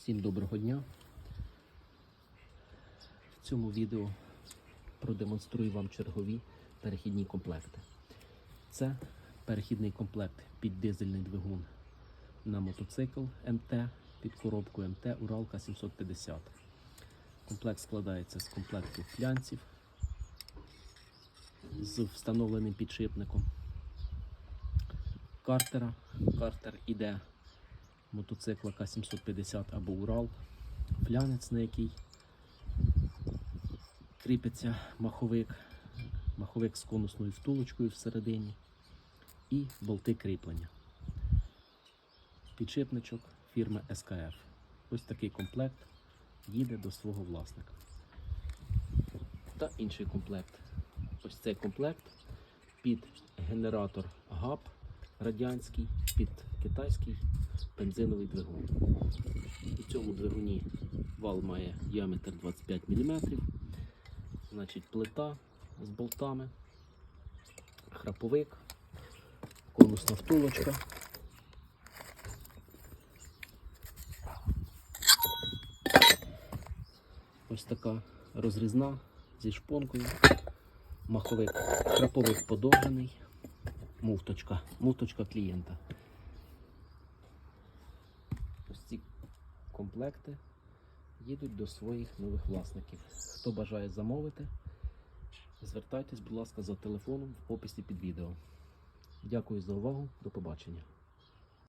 Всім доброго дня. В цьому відео продемонструю вам чергові перехідні комплекти. Це перехідний комплект під дизельний двигун на мотоцикл МТ під коробкою МТ Уралка 750. Комплект складається з комплекту флянців з встановленим підшипником. Картера. Картер іде мотоцикла К750 або Урал, флянець, на який кріпиться маховик, маховик з конусною втулочкою всередині і болти кріплення. Підшипничок фірми СКФ. Ось такий комплект їде до свого власника. Та інший комплект. Ось цей комплект під генератор ГАП радянський, під китайський бензиновий двигун. У цьому двигуні вал має діаметр 25 мм, значить плита з болтами, храповик, конусна втулочка. Ось така розрізна зі шпонкою, маховик, храповик подовжений, муфточка, муфточка клієнта. Ось ці комплекти їдуть до своїх нових власників. Хто бажає замовити, звертайтесь, будь ласка, за телефоном в описі під відео. Дякую за увагу, до побачення.